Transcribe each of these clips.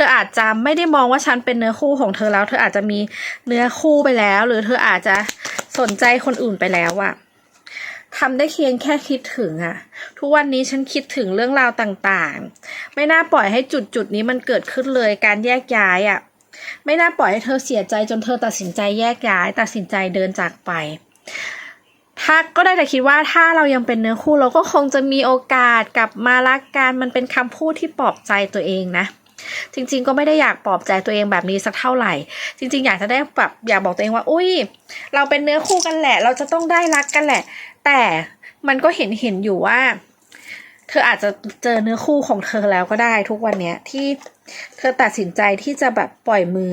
ธออาจจะไม่ได้มองว่าฉันเป็นเนื้อคู่ของเธอแล้ว เธออาจจะมีเนื้อคู่ไปแล้ว หรือเธออาจจะสนใจคนอื่นไปแล้วอะทำได้เพียงแค่คิดถึงอะทุกวันนี้ฉันคิดถึงเรื่องราวต่างๆ ไม่น่าปล่อยให้จุดจุดนี้มันเกิดขึ้นเลยการแยกย้ายอะไม่น่าปล่อยให้เธอเสียใจจนเธอตัดสินใจแยกย้าย ตัดสินใจเดินจากไป ถ้าก็ได้แต่คิดว่าถ้าเรายังเป็นเนื้อคู่เราก็คงจะมีโอกาสกลับมารักกันมันเป็นคำพูดที่ปลอบใจตัวเองนะ จริง ๆ ก็ไม่ได้อยากปลอบใจตัวเองแบบนี้สักเท่าไหร่ จริง ๆ อยากจะได้แบบอยากบอกตัวเองว่า อุ้ย เราเป็นเนื้อคู่กันแหละ เราจะต้องได้รักกันแหละ แต่มันก็เห็นเห็นอยู่ว่า เธออาจจะเจอเนื้อคู่ของเธอแล้วก็ได้ทุกวันเนี้ยที่เธอตัดสินใจที่จะแบบปล่อยมือ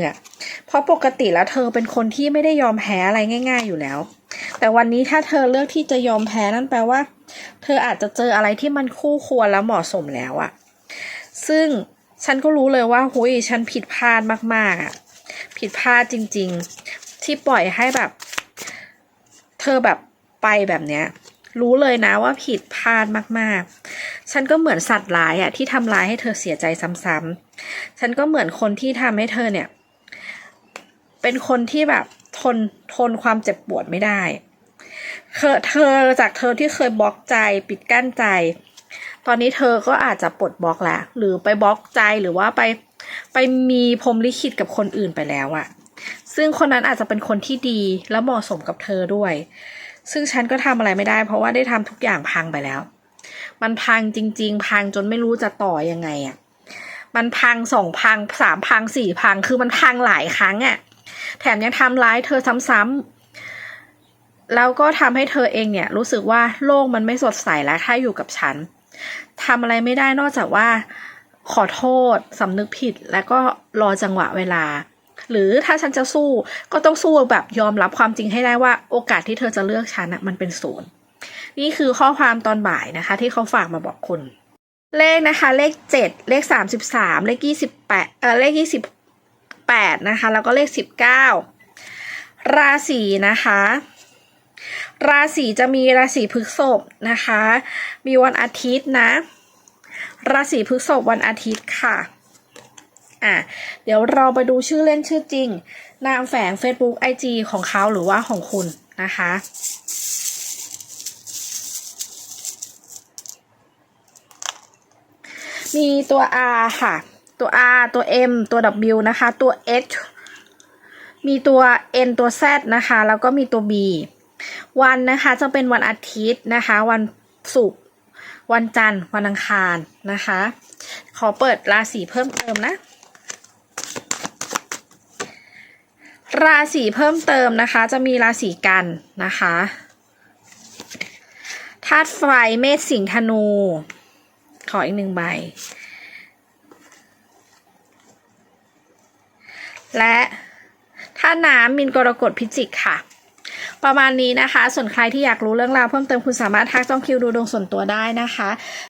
เพราะปกติแล้วเธอเป็นคนที่ไม่ได้ยอมแพ้อะไรง่าย ๆ อยู่แล้ว แต่วันนี้ถ้าเธอเลือกที่จะยอมแพ้นั่นแปลว่า เธออาจจะเจออะไรที่มันคู่ควรและเหมาะสมแล้วอะซึ่ง ฉันก็รู้เลยว่าหุยฉันผิดพลาดมากๆอะผิดพลาดจริง ๆ ที่ปล่อยให้แบบ เธอแบบไปแบบเนี้ย รู้เลยนะว่าผิดพลาดมากๆ ฉันก็เหมือนสัตว์ร้ายอะที่ทำร้ายให้เธอเสียใจซ้ำๆฉันก็เหมือนคนที่ทำให้เธอเนี่ย เป็นคนที่แบบทนทนความเจ็บปวดไม่ได้เธอเธอจากเธอที่เคยบล็อกใจปิดกั้นใจ ตอนนี้เธอก็อาจจะปลดบล็อกแล้วหรือไปบล็อกใจหรือว่าไปไปมีพรมลิขิตกับคนอื่นไปแล้วอะซึ่งคนนั้นอาจจะเป็นคนที่ดีและเหมาะสมกับเธอด้วย ซึ่งฉันก็ทำอะไรไม่ได้ เพราะว่าได้ทำทุกอย่างพังไปแล้ว มันพังจริง ๆ พังจนไม่รู้จะต่อยังไงอะมันพังสองพังสามพังสี่พังคือมันพังหลายครั้งอะแถมยังทำร้ายเธอซ้ำๆแล้วก็ทำให้เธอเองเนี่ยรู้สึกว่าโลกมันไม่สดใสแล้วถ้าอยู่กับฉัน ทำอะไรไม่ได้นอกจากว่าขอโทษสำนึกผิด แล้วก็รอจังหวะเวลา หรือถ้าฉันจะสู้ก็ต้องสู้แบบยอมรับความจริงให้ได้ว่าโอกาสที่เธอจะเลือกฉันอะมันเป็นศูนย์นี่คือข้อความตอนบ่ายนะคะ ที่เขาฝากมาบอกคุณ เลขนะคะ เลขเจ็ดเลขสามสิบสามเลขยี่สิบแปดเออเลขยี่สิบแปดนะคะ แล้วก็เลขสิบเก้าราศีนะคะ ราศีจะมีราศีพฤษภนะคะ มีวันอาทิตย์นะ ราศีพฤษภวันอาทิตย์ค่ะอะเดี๋ยวเราไปดูชื่อเล่นชื่อจริง นามแฝง Facebook IG ของเขาหรือว่าของคุณนะคะมีตัว R ค่ะ ตัว R ตัว M ตัว W นะคะ ตัว H มีตัว N ตัว Z นะคะ แล้วก็มีตัว B วันนะคะจะเป็นวันอาทิตย์นะคะ วันศุกร์วันจันทร์ วันอังคารนะคะ ขอเปิดราศีเพิ่มเติมนะ ราศีเพิ่มเติมนะคะ จะมีราศีกันนะคะธาตุไฟเมษสิงห์ธนู ขออีกหนึ่งใบ และถ้าน้ำมินกรกฎพิจิกค่ะ ประมาณนี้นะคะ ส่วนใครที่อยากรู้เรื่องราวเพิ่มเติมคุณสามารถทักจองคิวดูดวงส่วนตัวได้นะคะ